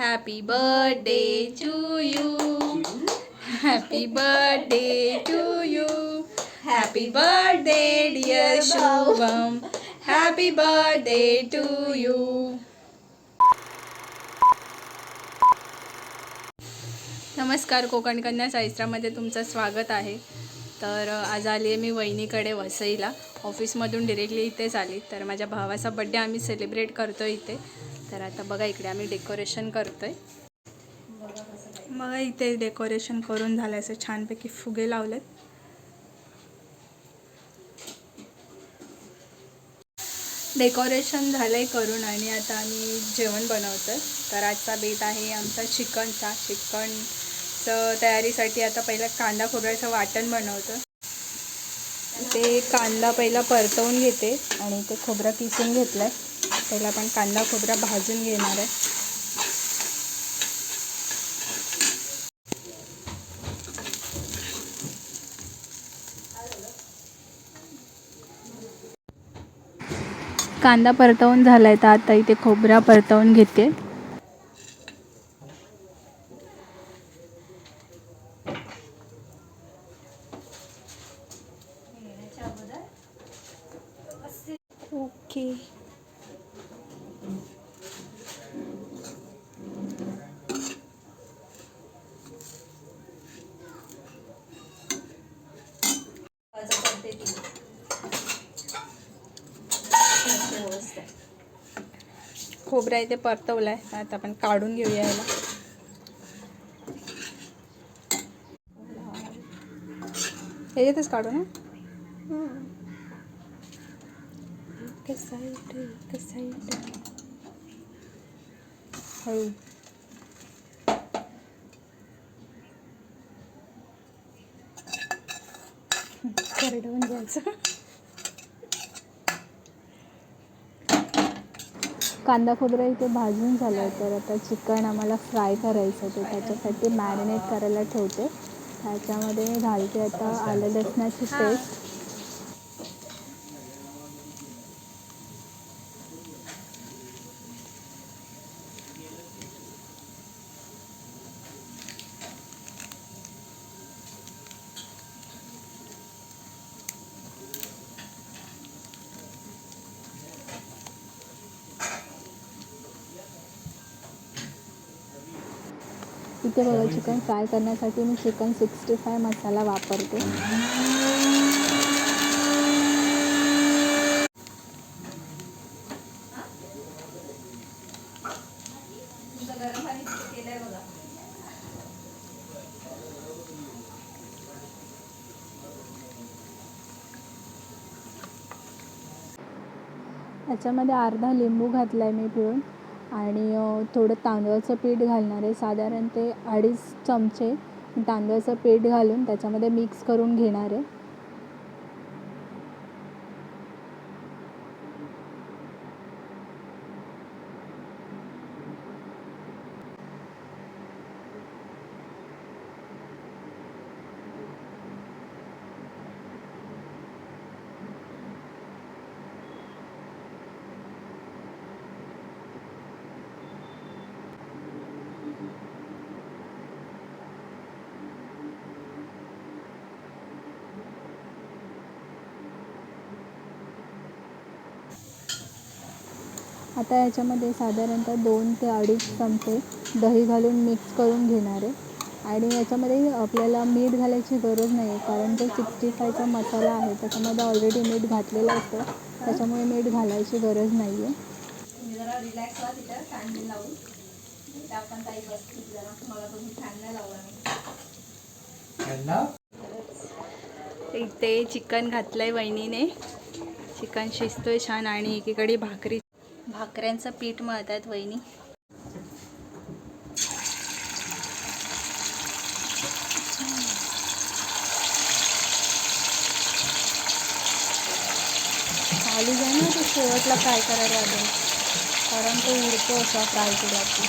Happy birthday to you happy birthday to you happy birthday dear Shubham happy birthday to you नमस्कार कोकण कन्या साईस्त्रामध्ये तुमचं स्वागत आहे. तर आज आली आहे मी वहिनीकडे वसईला. ऑफिसमधून डिरेक्टली इथेच आली. तर माझ्या भावाचा बड्डे आम्ही सेलिब्रेट करतो इथे. तर आता बघा इकडे आम्ही डेकोरेशन करतो आहे बघा इथे डेकोरेशन करून झालं असं छानपैकी फुगे लावलेत. डेकोरेशन झालं आहे करून आणि आता आम्ही जेवण बनवतो तर आजचा बेत आहे आमचा चिकनचा. चिकनचं तयारीसाठी आता पहिला कांदा खोबऱ्याचं वाटण बनवतं ते कांदा पहिला परतवून घेते आणि ते खोबरं किसून घेतलं आहे पहिला आपण कांदा खोबरा भाजून घेणार आहे. कांदा परतवून झाला आहे तर आता इथे खोबरा परतवून घेते. खोबरा इथे परतवलाय. आता आपण काढून घेऊया याला. ह्याच्यातच काढू ना हळू. करडवून घ्यायचं. कांदा खोबरं इथे भाजून झालं आहे तर आता चिकन आम्हाला फ्राय करायचं ते त्याच्यासाठी मॅरिनेट करायला ठेवते. त्याच्यामध्ये मी घालते आता आलं लसणाची पेस्ट. इथे बघा चिकन फ्राय करण्यासाठी मी चिकन सिक्स्टी फाय मसाला वापरते. याच्यामध्ये अर्धा लिंबू घातला आहे मी पिळून. आणि थोडं तांदळाचं पीठ घालणार आहे. साधारण ते अडीच चमचे तांदळाचं पीठ घालून त्याच्यामध्ये मिक्स करून घेणार आहे. आता याच्यामध्ये साधारणतः दोन ते अडीच चमचे दही घालून मिक्स करून घेणार आहे. आणि याच्यामध्ये आपल्याला मीठ घालायची गरज नाही आहे कारण तो सिक्स्टी फायचा मसाला आहे त्याच्यामध्ये ऑलरेडी मीठ घातलेलं असतं. त्याच्यामुळे मीठ घालायची गरज नाही आहे इथे चिकन घातलंय वहिनीने. चिकन शिजतोय छान आणि एकीकडे भाकरी भाकऱ्यांचं पीठ मळत आहेत वहिनी. खाली जाय ना तो शेवटला फ्राय करायला लागेल कारण तो उडतो असा फ्राय केला की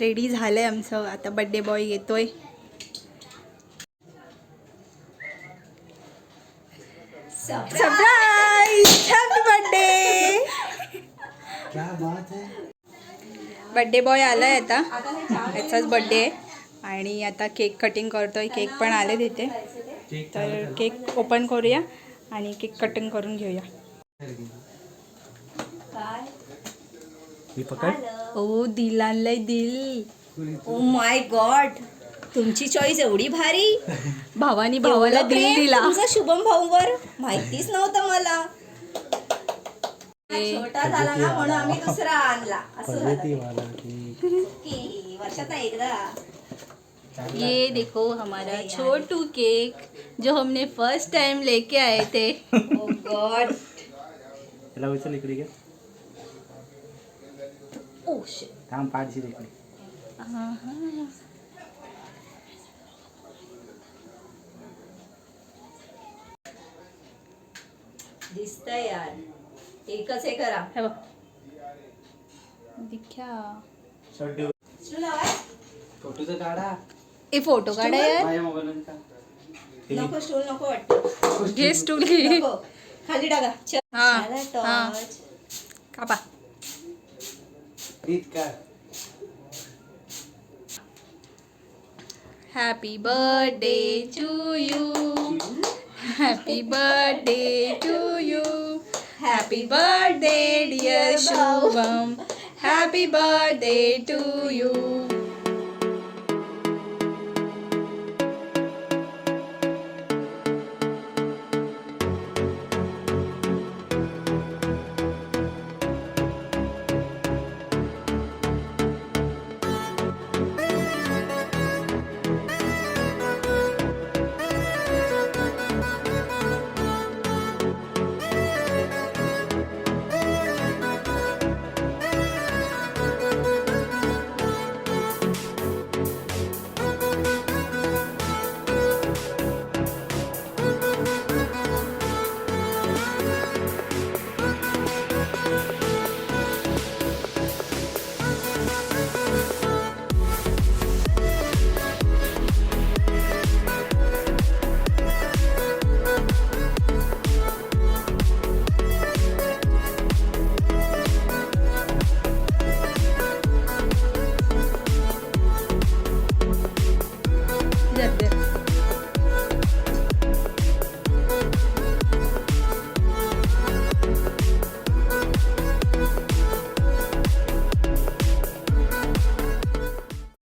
रेडी झालंय आमचं. आता बड्डे बॉय येतोय. सरप्राईज हॅपी बर्थडे क्या बात है बड्डे बॉय आलाय आता. आता याचाच बड्डे आहे. आणि आता केक कटिंग करतोय. केक पण आले तिथे तर केक ओपन करूया आणि केक कटिंग करून घेऊया. ओ दिल आणलंय दिल. ओ माय गॉड तुमची चॉईस एवढी भारी. भावानी भावाला दिल दिला. तुमचा शुभम भाऊवर माहितीच नव्हतं मला. छोटा झाला ना म्हणून आम्ही दुसरा आणला. असं झालं की वर्षात एकदा. ये देखो हमारा छोटू केक जो हमने फर्स्ट टाइम लेके आए थे. ओ गॉड त्याला उचल इकडे घे. ओ शिट थांब पाठशी इकडे. दिसतंय यार. एकच हे करा. हे बघ. दिख्या? फोटोचं काढा. ए फोटो काढा यार. माझ्या मोबाईल का नको स्टूल नको वाटत. घे स्टूल घे नको. खाली टाका. चल. हा, झालं हा. कापा. नीट कर happy birthday to you happy birthday to Happy birthday, dear Shubham. Happy birthday to you.